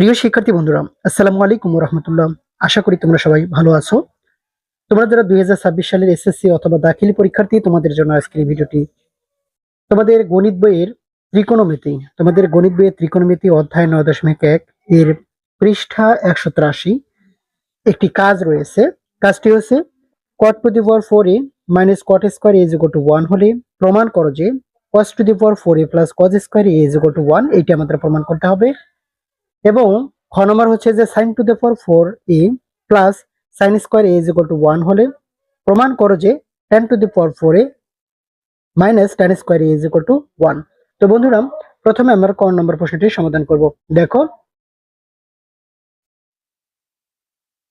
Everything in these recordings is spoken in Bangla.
প্রিয় শিক্ষার্থী বন্ধুরা, আসসালামু আলাইকুম রহমতুল্লাহ আশা করি তোমরা সবাই ভালো আছো। তোমরা যারা দুই হাজার ছাব্বিশ সালের এসএসসি অথবা দাখিল পরীক্ষার্থী, তোমাদের জন্য আজকের ভিডিওটি তোমাদের গণিত বইয়ের ত্রিকোণমিতি, তোমাদের গণিত বইয়ের ত্রিকোণমিতি অধ্যায় নয় দশমিক এক এর পৃষ্ঠা একশো তিরাশি একটি কাজ রয়েছে। কাজটি হচ্ছে cot to the power four A minus cot square is equal to one হলে প্রমাণ করো যে cos to the power four A plus cos square is equal to one এইটি আমাদের প্রমাণ করতে হবে। এবং খ নম্বর হচ্ছে যে sine to the power four A plus sine square A is equal to one হলে প্রমাণ করো যে tan to the power four A minus tan square A is equal to one তো বন্ধুরা, প্রথমে আমরা ক নম্বর প্রশ্নটি সমাধান করব। দেখো,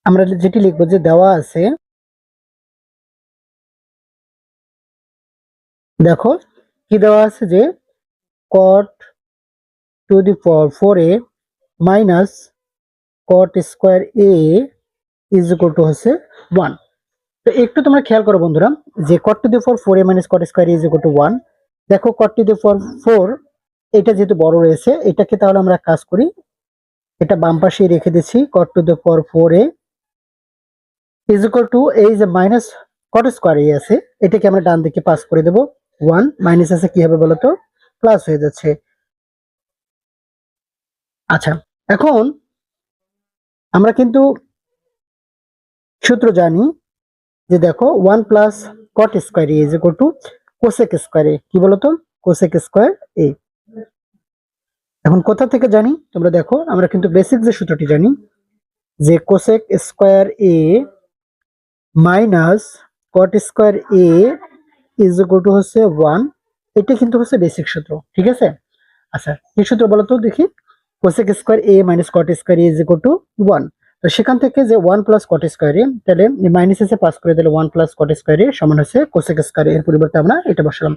আমরা যেটি লিখব যে দেওয়া আছে, দেখো, কি দেওয়া আছে যে cot to the power four A minus cot square A is equal to হচ্ছে ওয়ান তো একটু তোমরা খেয়াল করো বন্ধুরা, যে cot to the four four A minus cot square is equal to one দেখো cot to the four four এটা যেহেতু বড় রয়েছে, এটাকে তাহলে আমরা কাজ করি, এটা বাম পাশে রেখে দিচ্ছি cot to the four four A is equal to এই যে মাইনাস কট স্কোয়ার এ আছে, এটাকে আমরা ডান দিকে পাস করে দেবো ওয়ান মাইনাস আছে কি হবে বলতো? প্লাস হয়ে যাচ্ছে। আচ্ছা এখন আমরা কিন্তু সূত্র জানি যে দেখো one plus cot square is equal to cosec square A. কি বলতো? Cosec square A. এখন কোথা থেকে জানি? তোমরা দেখো, আমরা কিন্তু বেসিক যে সূত্রটি জানি যে cosec square A minus cot square A is to হচ্ছে ওয়ান। এটা কিন্তু হচ্ছে বেসিক সূত্র, ঠিক আছে? আচ্ছা কি সূত্র বলো তো দেখি? Cosec square A minus cot square is equal to one তো সেখান থেকে যে ওয়ান প্লাস কট স্কোয়ার তাহলে মাইনাস এসে পাস করে দিলে ওয়ান প্লাস কট স্কোয়ার সমান হচ্ছে কোসেক স্কোয়ার এর পরিবর্তে আমরা এটা বসালাম।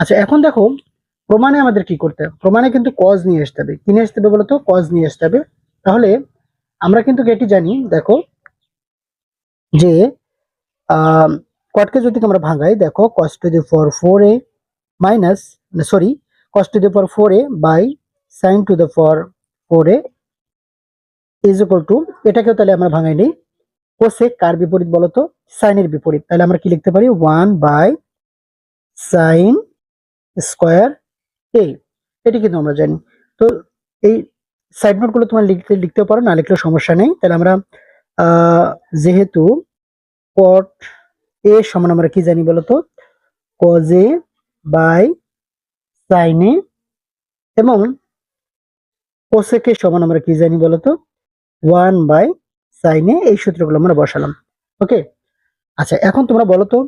আচ্ছা এখন দেখো, প্রমাণে আমাদের কি করতে হবে? প্রমাণে কিন্তু কজ নিয়ে আসতে হবে। কি নিয়ে আসতে হবে বলতো? কজ নিয়ে আসতে হবে। তাহলে আমরা কিন্তু এটি জানি? দেখো, যে কটকে যদি আমরা ভাঙাই, দেখো cos to the four four A minus sorry cos to the four four A by sine to the for four is equal to এটাকেও তাহলে আমরা ভাঙাই নিই। কোসেক কার বিপরীত বলতো? সাইনের বিপরীত। তাহলে আমরা কি লিখতে পারি? One by sine square A এটি কিন্তু আমরা জানি। তো এই সাইড নোটগুলো তোমার লিখতে, লিখতেও পারো, না লিখলেও সমস্যা নেই। তাহলে আমরা যেহেতু কট এ সমান আমরা কি জানি বলতো? কজে বাই সাইনে এবং কোসেকের সমান আমরা কি জানি বলতো? ওয়ান বাই সাইনে এই সূত্রগুলো আমরা বসালাম। ওকে? আচ্ছা এখন তোমরা বলো তো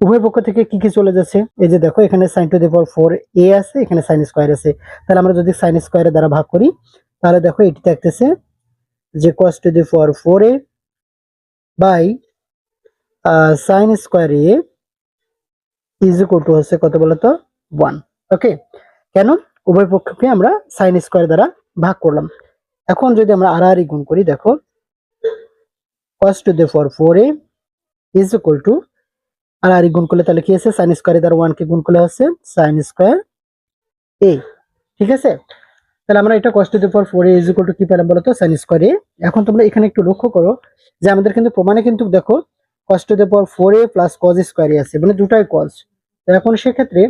উভয় পক্ষ থেকে কি কি চলে যাচ্ছে? এই যে দেখো, এখানে sine to the power four A আছে, এখানে সাইন স্কোয়ার আছে। তাহলে আমরা যদি সাইন স্কোয়ারের দ্বারা ভাগ করি, তাহলে দেখো এটি থাকতেছে যে cos to the power four A by sine square A is equal to হচ্ছে কত বলতো? ওয়ান ওকে কেন? উভয় পক্ষকে আমরা সাইন স্কোয়ার দ্বারা ভাগ করলাম। এখন যদি আমরা আর গুণ করি, দেখো, cos to the for four A is equal to আর গুণ করলে তাহলে কি আছে? সাইন স্কোয়ার দ্বারা ওয়ান কে গুণ করলে হচ্ছে সাইন স্কোয়ার এ ঠিক আছে? তাহলে আমরা এটা cos to the for four A is equal to কি পেলাম বলতো? সাইন স্কোয়ার এ এখন তোমরা এখানে একটু লক্ষ্য করো যে আমাদের কিন্তু প্রমাণে কিন্তু দেখো, cos to the power four A plus cos square A আছে। মানে দুটাই কজ তো এখন সেক্ষেত্রে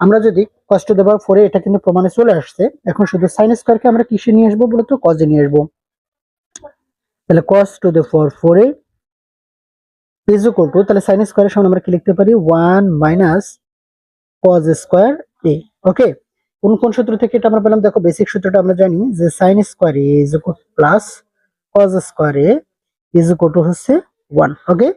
আমরা যদি কষ্ট দেবার পরে এটা কিন্তু প্রমাণে চলে আসছে। এখন শুধু সাইন স্কোয়ারকে আমরা কিসে নিয়ে আসব বলতো? কজে নিয়ে আসব। তাহলে cos to the four four A is equal to তাহলে সাইন স্কোয়ারের সমান আমরা কি লিখতে পারি? One minus cos square A okay কোন কোন সূত্র থেকে এটা আমরা পেলাম? দেখো বেসিক সূত্রটা আমরা জানি যে sine square A is equal plus cos square A is equal to হচ্ছে ওয়ান ওকে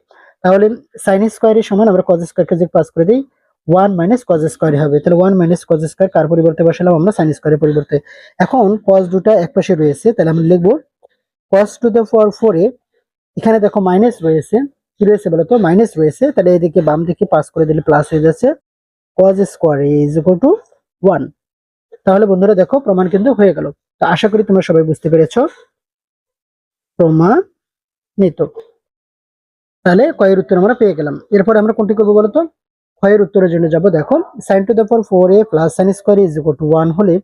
তাহলে সাইন স্কোয়ারের সমান আমরা কজ স্কোয়ারকে যে পাস করে দিই ওয়ান মাইনাস কজ স্কোয়ার হবে। তাহলে ওয়ান মাইনাস কজ স্কোয়ার কার পরিবর্তে বসালাম? আমরা সাইন স্কোয়ারের পরিবর্তে। এখন কজ দুটা এক পাশে রয়েছে, তাহলে আমরা লিখব cos to the for four এখানে দেখো মাইনাস রয়েছে। কি রয়েছে বলো তো? মাইনাস রয়েছে। তাহলে এদিকে বাম দিকে পাস করে দিলে প্লাস হয়ে যাচ্ছে। Cos square is equal to one তাহলে বন্ধুরা দেখো, প্রমাণ কিন্তু হয়ে গেল। তো আশা করি তোমরা সবাই বুঝতে পেরেছ। প্রমাণিত। তাহলে কয়ের উত্তর আমরা পেয়ে গেলাম। এরপরে আমরা কোনটি করব বলতো ক্ষয়ের উত্তরের জন্য যাব। দেখো sine to the power four A plus sine square is equal to one হলে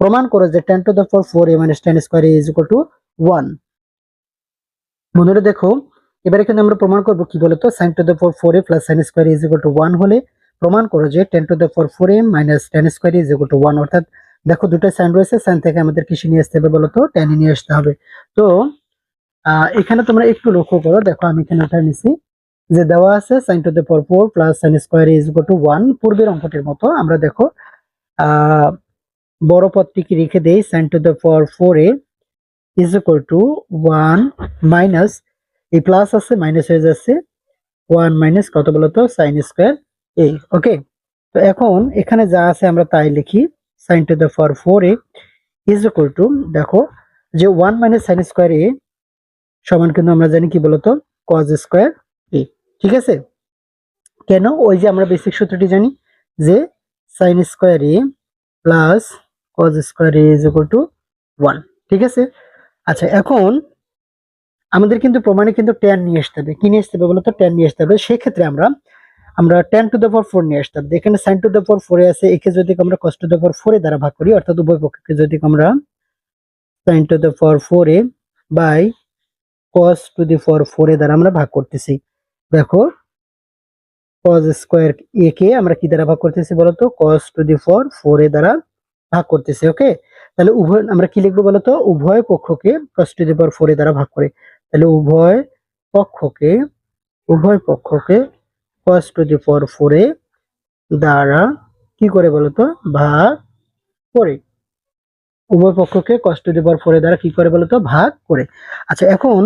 প্রমাণ করো যে tan to the four four A minus tan square is equal to one বন্ধুরা দেখো, এবারে কিন্তু আমরা প্রমাণ করব কি বলতো? Sine to the four four A plus sine square is equal to one হলে প্রমাণ করো যে tan to the four four A minus tan square is equal to one অর্থাৎ দেখো দুটো সাইন রয়েছে সাইন থেকে আমাদের কিসে নিয়ে আসতে হবে বলতো? টেনে নিয়ে আসতে হবে। তো এখানে তোমরা একটু লক্ষ্য করো। দেখো, আমি এখানে ওটা নিছি। যে দেওয়া আছে sine to the power four plus sine square is equal to one পূর্বের অঙ্কটির মতো আমরা দেখো বড় পদটিকে রেখে দেই? Sine to the power four A is equal to one minus এই প্লাস আছে মাইনাস হয়ে যাচ্ছে ওয়ান মাইনাস কত বলতো সাইন স্কোয়ার এ ওকে তো এখন এখানে যা আছে আমরা তাই লিখি sine to the power four A is equal to দেখো, যে one minus sine square A সমান কিন্তু আমরা জানি কি বলতো কজ স্কোয়ার ঠিক আছে? কেন? ওই যে আমরা বেসিক সূত্রটি জানি যে sine square A plus cos square A is equal to one ঠিক আছে? আচ্ছা এখন আমাদের কিন্তু প্রমাণে কিন্তু ট্যান নিয়ে আসতে হবে। কি নিয়ে আসতে হবে বলতো? ট্যান নিয়ে আসতে হবে। সেক্ষেত্রে আমরা আমরা tan to the power four নিয়ে আসতে হবে। এখানে সাইন টু দ্য পাওয়ার ফোরে আছে, একে যদি আমরা কস টু দ্য পাওয়ার ফোরে দ্বারা ভাগ করি, অর্থাৎ উভয় পক্ষকে যদি আমরা সাইন টু দ্য পাওয়ার ফোরে বাই কস টু দি পাওয়ার ফোরে দ্বারা আমরা ভাগ করতেছি। দেখো কস স্কোয়ার এ কে আমরা কি দ্বারা ভাগ করতেছি বলতো? কস টু দি পাওয়ার ফোরে দ্বারা ভাগ করতেছি ওকে তাহলে উভয়, আমরা কি লিখব বলতো? উভয় পক্ষকে কস টু দি ফোরে দ্বারা ভাগ করে। তাহলে উভয় পক্ষকে উভয় পক্ষকে cos টু দি পাওয়ার ফোরে দ্বারা কি করে বলতো? ভাগ করে। উভয় পক্ষকে cos টু দি পাওয়ার ফোরে দ্বারা কি করে বলতো? ভাগ করে। আচ্ছা এখন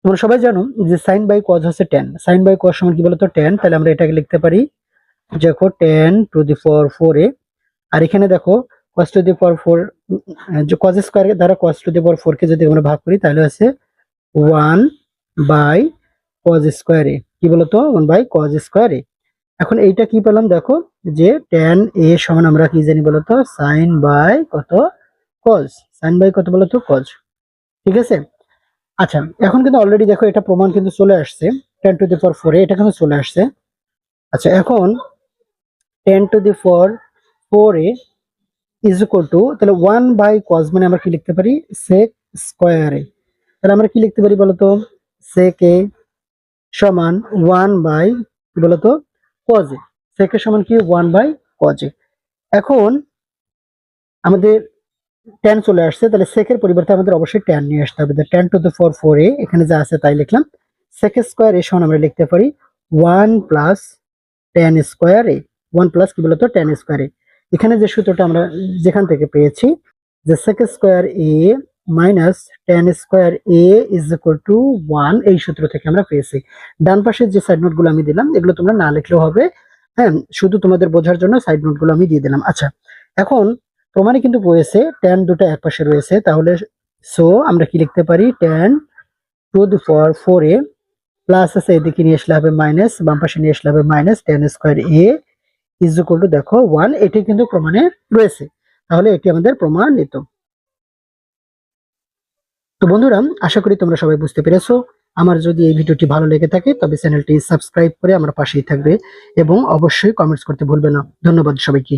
তোমরা সবাই জানো যে সাইন বাই কজ হচ্ছে টেন সাইন বাই কজ সমান কি বলতো? টেন তাহলে আমরা এটাকে লিখতে পারি, দেখো tan to the four four A. আর এখানে দেখো, cos to the power four যে কজ স্কোয়ার দ্বারা cos টু দি ফোর কে যদি আমরা ভাগ করি, তাহলে হচ্ছে one by cos square A. কি বলতো? One by cos square A. এখন এইটা কি পেলাম? দেখো, যে টেন এ সমান আমরা কি জানি বলতো? সাইন বাই কত? কজ সাইন বাই কত বলতো? কজ ঠিক আছে? আচ্ছা এখন কিন্তু অলরেডি দেখো এটা প্রমাণ কিন্তু চলে আসছে টেন টু দি ফোর ফোরে এটা কিন্তু চলে আসছে। আচ্ছা এখন টেন টু দি ফোর ফোরে ইজ ইকুয়াল টু তাহলে ওয়ান বাই কজ মানে আমরা কি লিখতে পারি? সেক স্কোয়ারে তাহলে আমরা কি লিখতে পারি বলতো? সেক সমান ওয়ান বাই কি বলতো? কজে সেকে সমান কি? ওয়ান বাই কজে এখন আমাদের ট্যান চলে আসছে, তাহলে সেকের পরিবর্তে আমাদের অবশ্যই ট্যান নিয়ে আসতে হবে। Tan to the four four A এখানে যা আছে তাই লিখলাম। সেক স্কোয়ার এ সমান আমরা লিখতে পারি one plus tan square A. One plus কি বলতো? Tan square A. এখানে যে সূত্রটা আমরা যেখান থেকে পেয়েছি, যে sec square A minus tan square A is equal to one এই সূত্র থেকে আমরা পেয়েছি। ডান পাশের যে সাইড নোটগুলো আমি দিলাম, এগুলো তোমরা না লিখলেও হবে। হ্যাঁ শুধু তোমাদের বোঝার জন্য সাইড নোটগুলো আমি দিয়ে দিলাম। আচ্ছা এখন প্রমাণে কিন্তু রয়েছে টেন দুটো এক পাশে রয়েছে, তাহলে সো আমরা কি লিখতে পারি? Tan to the for four A plus আছে, এদিকে নিয়ে আসলে হবে মাইনাস বাম পাশে নিয়ে আসলে হবে minus tan square A is equal to দেখো ওয়ান এটি কিন্তু প্রমাণে রয়েছে, তাহলে এটি আমাদের প্রমাণিত। তো বন্ধুরা, আশা করি তোমরা সবাই বুঝতে পেরেছ। আমার যদি এই ভিডিওটি ভালো লেগে থাকে, তবে চ্যানেলটি সাবস্ক্রাইব করে আমার পাশেই থাকবে এবং অবশ্যই কমেন্টস করতে ভুলবে না। ধন্যবাদ সবাইকে।